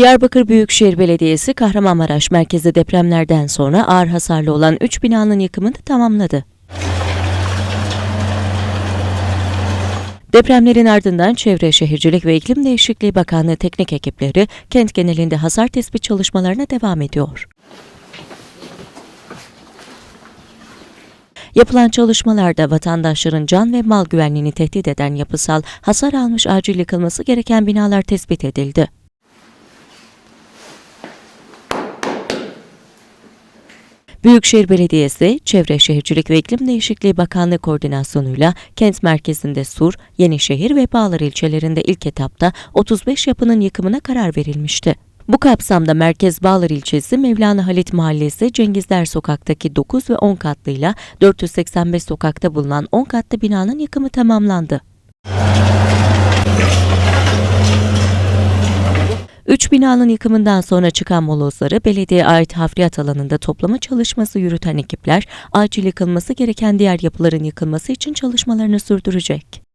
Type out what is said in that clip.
Diyarbakır Büyükşehir Belediyesi Kahramanmaraş merkezi depremlerden sonra ağır hasarlı olan 3 binanın yıkımını tamamladı. Depremlerin ardından Çevre Şehircilik ve İklim Değişikliği Bakanlığı teknik ekipleri kent genelinde hasar tespit çalışmalarına devam ediyor. Yapılan çalışmalarda vatandaşların can ve mal güvenliğini tehdit eden yapısal hasar almış acil yıkılması gereken binalar tespit edildi. Büyükşehir Belediyesi, Çevre Şehircilik ve İklim Değişikliği Bakanlığı koordinasyonuyla kent merkezinde Sur, Yenişehir ve Bağlar ilçelerinde ilk etapta 35 yapının yıkımına karar verilmişti. Bu kapsamda Merkez Bağlar ilçesi Mevlana Halit Mahallesi Cengizler Sokak'taki 9 ve 10 katlıyla 485 sokakta bulunan 10 katlı binanın yıkımı tamamlandı. Üç binanın yıkımından sonra çıkan molozları belediye ait hafriyat alanında toplama çalışması yürüten ekipler acil yıkılması gereken diğer yapıların yıkılması için çalışmalarını sürdürecek.